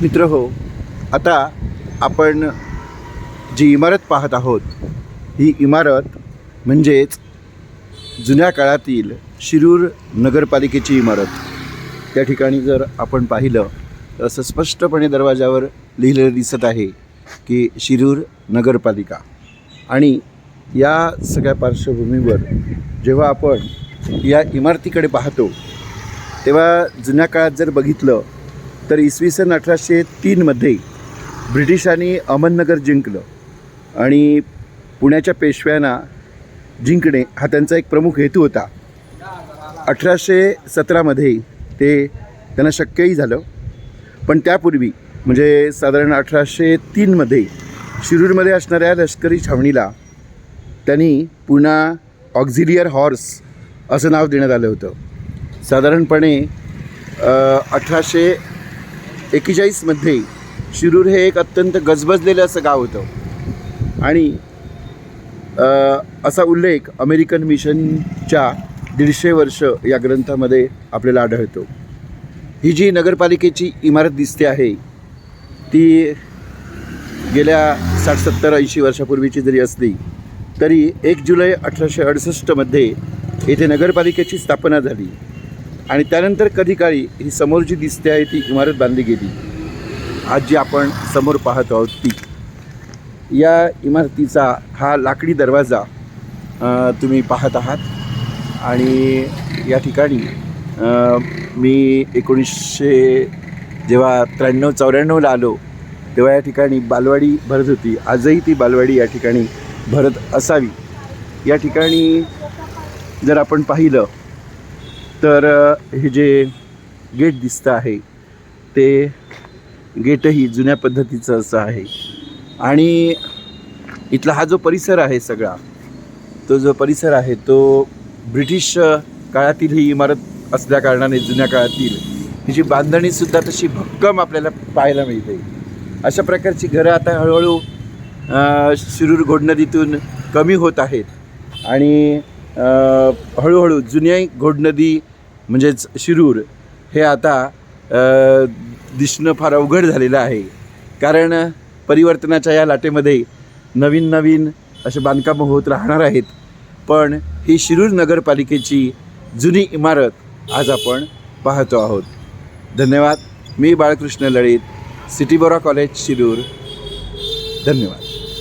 मित्र हो आता आपण जी इमारत पाहत आहोत ही इमारत म्हणजेच जुन्या काळातील शिरूर नगरपालिकेची इमारत. त्या ठिकाणी जर आपण पाहिलं तर असं स्पष्टपणे दरवाजावर लिहिलेलं दिसत आहे की शिरूर नगरपालिका. आणि या सगळ्या पार्श्वभूमीवर जेव्हा आपण या इमारतीकडे पाहतो तेव्हा जुन्या काळात जर बघितलं तर इसवी सन अठराशे तीनमध्ये ब्रिटिशांनी अहमदनगर जिंकलं. आणि पुण्याच्या पेशव्यांना जिंकणे हा त्यांचा एक प्रमुख हेतू होता. अठराशे सतरामध्ये ते त्यांना शक्यही झालं. पण त्यापूर्वी म्हणजे साधारण अठराशे तीनमध्ये शिरूरमध्ये असणाऱ्या लष्करी छावणीला त्यांनी पुन्हा ऑक्झिलियर हॉर्स असं नाव देण्यात आलं होतं. साधारणपणे अठराशे एकेचाळीसमध्ये शिरूर हे एक अत्यंत गजबजलेलं असं गाव होतं. आणि असा उल्लेख अमेरिकन मिशनच्या दीडशे वर्ष या ग्रंथामध्ये आपल्याला आढळतो. ही जी नगरपालिकेची इमारत दिसते आहे ती गेल्या साठ सत्तर ऐंशी वर्षापूर्वीची जरी असली तरी एक जुलै अठराशे अडुसष्टमध्ये येथे नगरपालिकेची स्थापना झाली. आणि त्यानंतर कधी काळी ही समोर जी दिसते आहे ती इमारत बांधली गेली आज जी आपण समोर पाहत आहोत ती. या इमारतीचा हा लाकडी दरवाजा तुम्ही पाहत आहात. आणि या ठिकाणी मी एकोणीसशे जेव्हा त्र्याण्णव चौऱ्याण्णवला आलो तेव्हा या ठिकाणी बालवाडी भरत होती. आजही ती बालवाडी या ठिकाणी भरत असावी. या ठिकाणी जर आपण पाहिलं तर हे जे गेट दिसतं आहे ते गेटही जुन्या पद्धतीचं असं आहे. आणि इथला हा जो परिसर आहे सगळा तो जो परिसर आहे तो ब्रिटिश काळातील ही इमारत असल्या कारणाने जुन्या काळातील हिची बांधणीसुद्धा तशी भक्कम आपल्याला पाहायला मिळते. अशा प्रकारची घरं आता हळूहळू शिरूर घोडनदीतून कमी होत आहेत. आणि हळूहळू जुन्या घोडनदी म्हणजेच शिरूर हे आता दिसणं फार अवघड झालेलं आहे. कारण परिवर्तनाच्या या लाटेमध्ये नवीन नवीन असे बांधकामं होत राहणार आहेत. पण ही शिरूर नगरपालिकेची जुनी इमारत आज आपण पाहतो आहोत. धन्यवाद. मी Balkrishna Lalit C T Bora college Shirur. धन्यवाद.